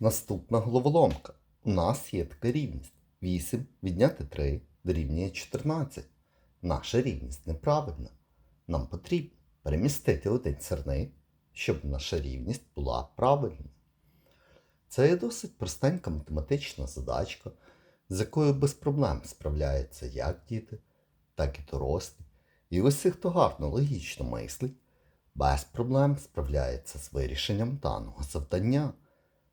Наступна головоломка. У нас є така рівність. 8 відняти 3 дорівнює 14. Наша рівність неправильна. Нам потрібно перемістити один сірник, щоб наша рівність була правильною. Це є досить простенька математична задачка, з якою без проблем справляються як діти, так і дорослі. І усі, хто гарно логічно мислить, без проблем справляється з вирішенням даного завдання.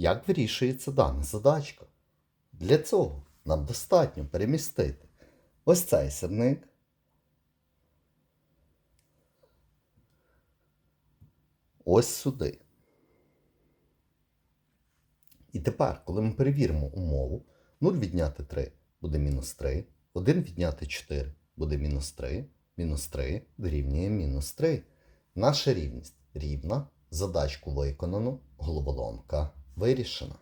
Як вирішується дана задачка? Для цього нам достатньо перемістити ось цей сірник. Ось сюди. І тепер, коли ми перевіримо умову, 0 відняти 3 буде мінус 3, 1 відняти 4 буде мінус 3, мінус 3 дорівнює мінус 3. Наша рівність рівна, задачку виконано, головоломка вирішена.